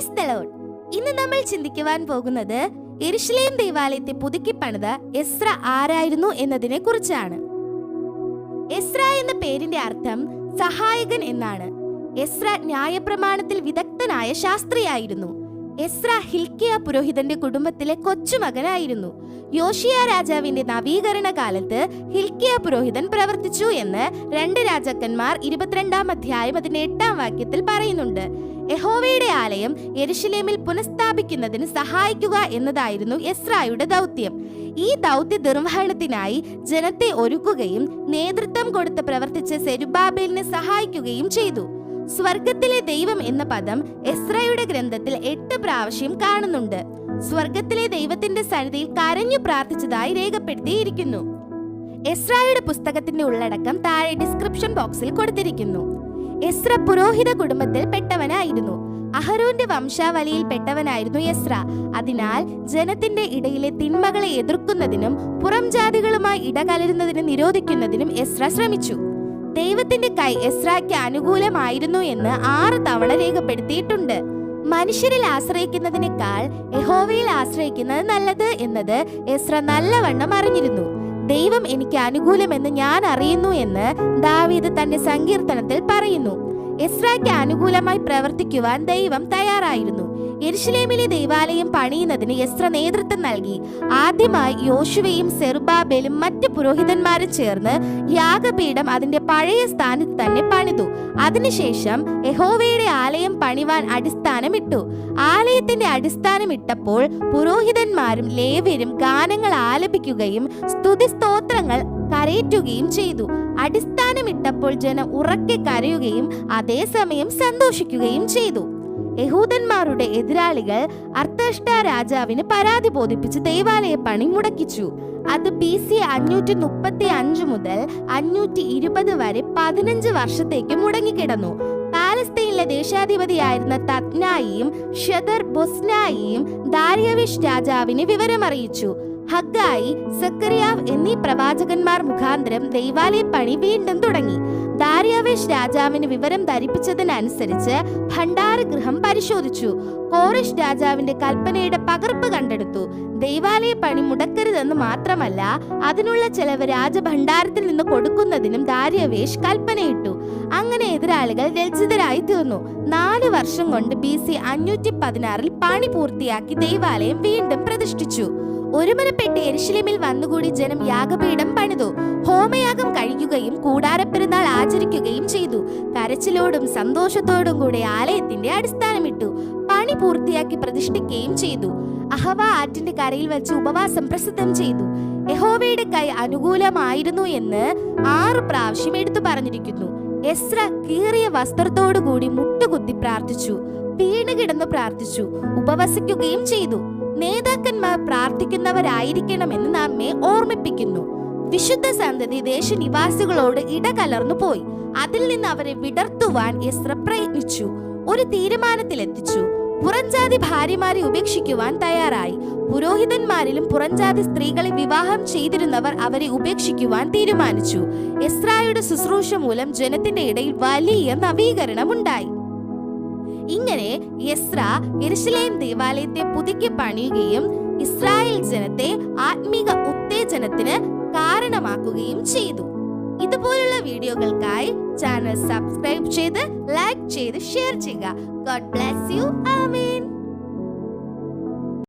Price ഇന്ന് നമ്മൾ ചിന്തിക്കുവാൻ പോകുന്നത് എരിശിലേം ദേവാലയത്തെ പുതുക്കി പണിത എസ്ര ആരായിരുന്നു എന്നതിനെ കുറിച്ചാണ്. എസ്ര എന്ന പേരിന്റെ അർത്ഥം സഹായകൻ എന്നാണ്. എസ്ര ന്യായപ്രമാണത്തിൽ വിദഗ്ധനായ ശാസ്ത്രിയായിരുന്നു. എസ്ര ഹിൽക്കിയ പുരോഹിതന്റെ കുടുംബത്തിലെ കൊച്ചുമകനായിരുന്നു. യോഷിയ രാജാവിന്റെ നവീകരണ കാലത്ത് ഹിൽക്കിയ പുരോഹിതൻ പ്രവർത്തിച്ചു എന്ന് രണ്ട് രാജാക്കന്മാർ ഇരുപത്തിരണ്ടാം അധ്യായം അതിന്റെ എട്ടാം വാക്യത്തിൽ പറയുന്നുണ്ട്. യഹോവയുടെ ആലയം യെരുഷലേമിൽ പുനഃസ്ഥാപിക്കുന്നതിന് സഹായിക്കുക എന്നതായിരുന്നു എസ്രായുടെ ദൗത്യം. ഈ ദൗത്യ നിർവഹണത്തിനായി ജനത്തെ ഒരുക്കുകയും നേതൃത്വം കൊടുത്ത് പ്രവർത്തിച്ച സെരുബാബേലിനെ സഹായിക്കുകയും ചെയ്തു. സ്വർഗത്തിലെ ദൈവം എന്ന പദം എസ്രയുടെ ഗ്രന്ഥത്തിൽ എട്ട് പ്രാവശ്യം കാണുന്നുണ്ട്. സ്വർഗത്തിലെ ദൈവത്തിന്റെ സന്നിധിയിൽ കരഞ്ഞു പ്രാർത്ഥിച്ചതായി രേഖപ്പെടുത്തിയിരിക്കുന്നു. എസ്രായുടെ പുസ്തകത്തിന്റെ ഉള്ളടക്കം താഴെ ഡിസ്ക്രിപ്ഷൻ ബോക്സിൽ കൊടുത്തിരിക്കുന്നു. എസ്ര പുരോഹിത കുടുംബത്തിൽ പെട്ടവനായിരുന്നു വംശാവലിയിൽ പെട്ടവനായിരുന്നു എസ്ര. അതിനാൽ ജനത്തിന്റെ ഇടയിലെ തിന്മകളെ എതിർക്കുന്നതിനും പുറം ജാതികളുമായി ഇടകലരുന്നതിനും നിരോധിക്കുന്നതിനും എസ്ര ശ്രമിച്ചു. ദൈവത്തിന്റെ കൈ എസ്രായ്ക്ക് അനുകൂലമായിരുന്നു എന്ന് ആറ് തവണ രേഖപ്പെടുത്തിയിട്ടുണ്ട്. മനുഷ്യരിൽ ആശ്രയിക്കുന്നതിനേക്കാൾ യഹോവയിൽ ആശ്രയിക്കുന്നത് നല്ലത് എന്നത് എസ്ര നല്ലവണ്ണം അറിഞ്ഞിരുന്നു. ദൈവം എനിക്ക് അനുകൂലമെന്ന് ഞാൻ അറിയുന്നു എന്ന് ദാവീദ് തന്റെ സങ്കീർത്തനത്തിൽ പറയുന്നു. എസ്രായ്ക്ക് അനുകൂലമായി പ്രവർത്തിക്കുവാൻ ദൈവം തയ്യാറായിരുന്നു. യെരുഷലേമിലെ ദൈവാലയം പണിയുന്നതിന് എസ്ര നേതൃത്വം നൽകി. ആദ്യമായി യോശുവയും സെർബാബേലും മറ്റ് പുരോഹിതന്മാരും ചേർന്ന് യാഗപീഠം അതിന്റെ പഴയ സ്ഥാനത്ത് തന്നെ പണിതു. അതിനുശേഷം യഹോവയുടെ ആലയം പണിവാൻ അടിസ്ഥാനമിട്ടു. ആലയത്തിന്റെ അടിസ്ഥാനമിട്ടപ്പോൾ പുരോഹിതന്മാരും ലേവരും ഗാനങ്ങൾ ആലപിക്കുകയും സ്തുതിസ്തോത്രങ്ങൾ കരയറ്റുകയും ചെയ്തു. അടിസ്ഥാനമിട്ടപ്പോൾ ജനം ഉറക്കെ കരയുകയും അതേസമയം സന്തോഷിക്കുകയും ചെയ്തു. യഹൂദന്മാരുടെ എതിരാളികൾ അർത്ഥഷ്ട രാജാവിന് പരാതി ബോധിപ്പിച്ച് ദേവാലയ പണി മുടക്കിച്ചു. അത് ബി സി അഞ്ഞൂറ്റി മുപ്പത്തി അഞ്ച് മുതൽ അഞ്ഞൂറ്റി ഇരുപത് വരെ പതിനഞ്ച് വർഷത്തേക്ക് മുടങ്ങിക്കിടന്നു. പാലസ്തീനിലെ ദേശാധിപതിയായിരുന്ന തത്നായിയും ഷെദർ ബൊസ്നായിയും ദാരിയവിഷ് രാജാവിന് വിവരമറിയിച്ചു. ഹഗ്ഗായി സക്കറിയാവ് എന്നീ പ്രവാചകന്മാർ മുഖാന്തരം ദൈവാലയ പണി വീണ്ടും തുടങ്ങി. ദാരിയാവേഷ് രാജാവിന് വിവരം ധരിപ്പിച്ചതിനനുസരിച്ച് ഭണ്ഡാരഗൃഹം പരിശോധിച്ചു. കോറിഷ് രാജാവിന്റെ കൽപ്പനയുടെ പകർപ്പ് കണ്ടെടുത്തു. ദൈവാലയ പണി മുടക്കരുതെന്ന് മാത്രമല്ല അതിനുള്ള ചെലവ് രാജഭണ്ഡാരത്തിൽ നിന്ന് കൊടുക്കുന്നതിനും ദാരിയവേഷ് കൽപ്പനയിട്ടു. അങ്ങനെ എതിരാളികൾ രചിതരായി തീർന്നു. നാല് വർഷം കൊണ്ട് ബി സി അഞ്ഞൂറ്റി പതിനാറിൽ പണി പൂർത്തിയാക്കി ദൈവാലയം വീണ്ടും പ്രതിഷ്ഠിച്ചു. ഒരുമനപ്പെട്ട് എരിശിലിമിൽ വന്നുകൂടി ജനം യാഗപീഠം പണിതു. ഹോമയാഗം കഴിക്കുകയും കൂടാരപ്പെരുന്നാൾ ആചരിക്കുകയും ചെയ്തു. കരച്ചിലോടും സന്തോഷത്തോടും കൂടെ ആലയത്തിന്റെ അടിസ്ഥാനമിട്ടു. പണി പൂർത്തിയാക്കി പ്രതിഷ്ഠിക്കുകയും ചെയ്തു. അഹവ ആറ്റിന്റെ കരയിൽ വെച്ച് ഉപവാസം പ്രസിദ്ധം ചെയ്തു. യഹോവയുടെ കൈ അനുകൂലമായിരുന്നു എന്ന് ആറ് പ്രാവശ്യം എടുത്തു പറഞ്ഞിരിക്കുന്നു. എസ്ര കീറിയ വസ്ത്രത്തോടുകൂടി മുട്ടുകുത്തി പ്രാർത്ഥിച്ചു. വീണ് കിടന്നു പ്രാർത്ഥിച്ചു. ഉപവസിക്കുകയും ചെയ്തു. നേതാക്കന്മാർ പ്രാർത്ഥിക്കുന്നവരായിരിക്കണമെന്ന് നമ്മെ ഓർമ്മിപ്പിക്കുന്നു. വിശുദ്ധ സന്തതി ദേശനിവാസികളോട് ഇടകലർന്നു പോയി. അതിൽ നിന്ന് അവരെ വിടർത്തുവാൻ എസ്ര പ്രയത്നിച്ചു. ഒരു തീരുമാനത്തിലെത്തിച്ചു. പുറംജാതി ഭാര്യമാരെ ഉപേക്ഷിക്കുവാൻ തയ്യാറായി. പുരോഹിതന്മാരിലും പുറംജാതി സ്ത്രീകളെ വിവാഹം ചെയ്തിരുന്നവർ അവരെ ഉപേക്ഷിക്കുവാൻ തീരുമാനിച്ചു. എസ്രായുടെ ശുശ്രൂഷ മൂലം ജനത്തിന്റെ ഇടയിൽ വലിയ നവീകരണം ഉണ്ടായി ഇങ്ങനെ യസ്ര യെരുശലേം ദേവാലയത്തെ പുതുക്കി പണിയുകയും ഇസ്രായേൽ ജനത്തെ ആത്മീക ഉത്തേജനത്തിന് കാരണമാക്കുകയും ചെയ്തു. ഇതുപോലുള്ള വീഡിയോകൾക്കായി ചാനൽ സബ്സ്ക്രൈബ് ചെയ്ത് ലൈക്ക് ചെയ്ത് ഷെയർ ചെയ്യുക. God bless you